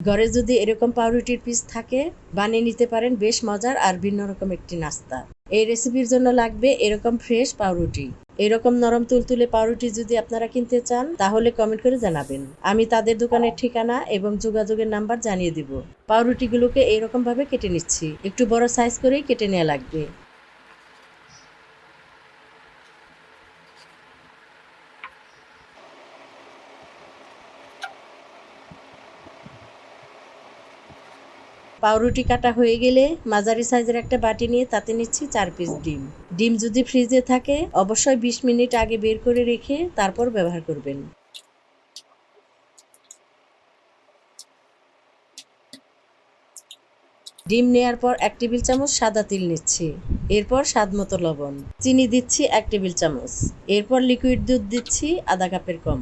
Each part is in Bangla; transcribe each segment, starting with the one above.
ঘরে যদি এরকম পাউরুটির পিস থাকে, বানিয়ে নিতে পারেন, বেশ মজার আর ভিন্ন রকম একটি নাস্তা। এই রেসিপির জন্য লাগবে এরকম ফ্রেশ পাউরুটি। এরকম নরম তুলতুলে পাউরুটি যদি আপনারা কিনতে চান, তাহলে কমেন্ট করে জানাবেন। আমি তাদের দোকানের ঠিকানা এবং যোগাযোগের নাম্বার জানিয়ে দিব। পাউরুটিগুলোকে এরকম ভাবে কেটে নিচ্ছি। একটু বড় সাইজ করেই কেটে নেওয়া লাগবে। পাউরুটি কাটা হয়ে গেলে মাঝারি সাইজের একটা বাটি নিয়ে তাতে নিচ্ছি চার পিস ডিম। ডিম যদি ফ্রিজে থাকে, অবশ্যই বিশ মিনিট আগে বের করে রেখে তারপর ব্যবহার করবেন। ডিম নেয়ার পর এক টেবিল চামচ সাদা তিল নিচ্ছি। এরপর স্বাদ মতো লবণ। চিনি দিচ্ছি এক টেবিল চামচ। এরপর লিকুইড দুধ দিচ্ছি আধা কাপের কম।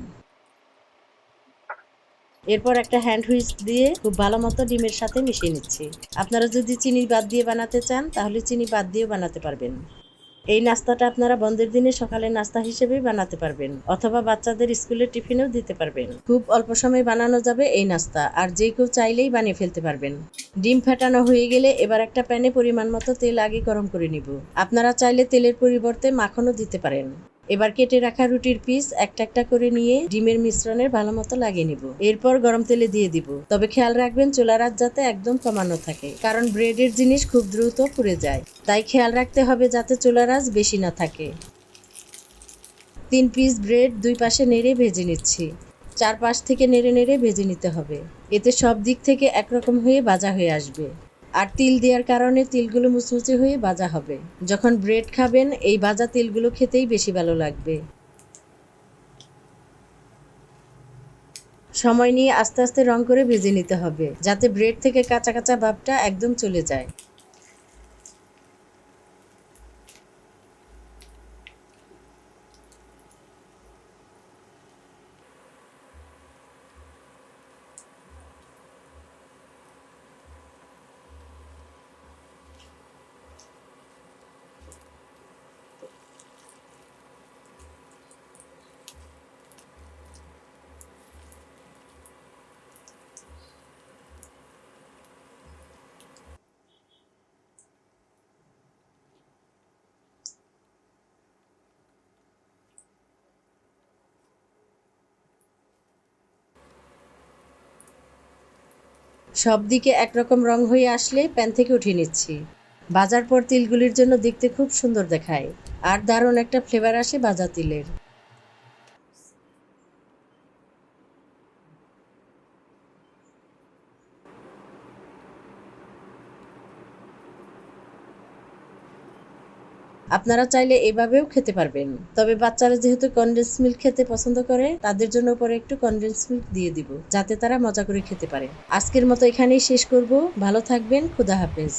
এরপর একটা হ্যান্ড হুইস দিয়ে খুব ভালো মতো ডিমের সাথে মিশিয়ে নিচ্ছি। আপনারা যদি চিনি বাদ দিয়ে বানাতে চান, তাহলে চিনি বাদ দিয়েও বানাতে পারবেন। এই নাস্তাটা আপনারা বন্ধের দিনে সকালে নাস্তা হিসেবেই বানাতে পারবেন, অথবা বাচ্চাদের স্কুলের টিফিনেও দিতে পারবেন। খুব অল্প সময় বানানো যাবে এই নাস্তা, আর যে কেউ চাইলেই বানিয়ে ফেলতে পারবেন। ডিম ফেটানো হয়ে গেলে এবার একটা প্যানে পরিমাণ মতো তেল আগে গরম করে নিব। আপনারা চাইলে তেলের পরিবর্তে মাখনও দিতে পারেন। এবার কেটে রাখা রুটির পিস একটা একটা করে নিয়ে ডিমের মিশ্রণের ভালো মতো লাগিয়ে নিব। এরপর গরম তেলে দিয়ে দিব। তবে খেয়াল রাখবেন, চুলার আঁচ যাতে একদম কমানো থাকে, কারণ ব্রেডের জিনিস খুব দ্রুত পুড়ে যায়। তাই খেয়াল রাখতে হবে যাতে চুলার আঁচ বেশি না থাকে। তিন পিস ব্রেড দুই পাশে নেড়ে ভেজে নিচ্ছি। চার পাশ থেকে নেড়ে নেড়ে ভেজে নিতে হবে। এতে সব দিক থেকে একরকম হয়ে ভাজা হয়ে আসবে। আর তিল দেওয়ার কারণে তিলগুলো মুচমুচে হয়ে ভাজা হবে। যখন ব্রেড খাবেন, এই ভাজা তিলগুলো খেতেই বেশি ভালো লাগবে। সময় নিয়ে আস্তে আস্তে রং করে ভেজে নিতে হবে, যাতে ব্রেড থেকে কাঁচা কাঁচা ভাবটা একদম চলে যায়। সব দিকে একরকম রং হয়ে আসলে প্যান থেকে উঠিয়ে নিচ্ছি। বাজার পর তিলগুলির জন্য দেখতে খুব সুন্দর দেখায়। আর দারুণ একটা ফ্লেভার আসে বাজার তিলের। আপনারা চাইলে এভাবেও খেতে পারবেন। তবে বাচ্চারা যেহেতু কনডেন্স মিল্ক খেতে পছন্দ করে, তাদের জন্য পরে একটু কনডেন্স মিল্ক দিয়ে দিব, যাতে তারা মজা করে খেতে পারে। আজকের মতো এখানেই শেষ করব। ভালো থাকবেন। খুদা হাফেজ।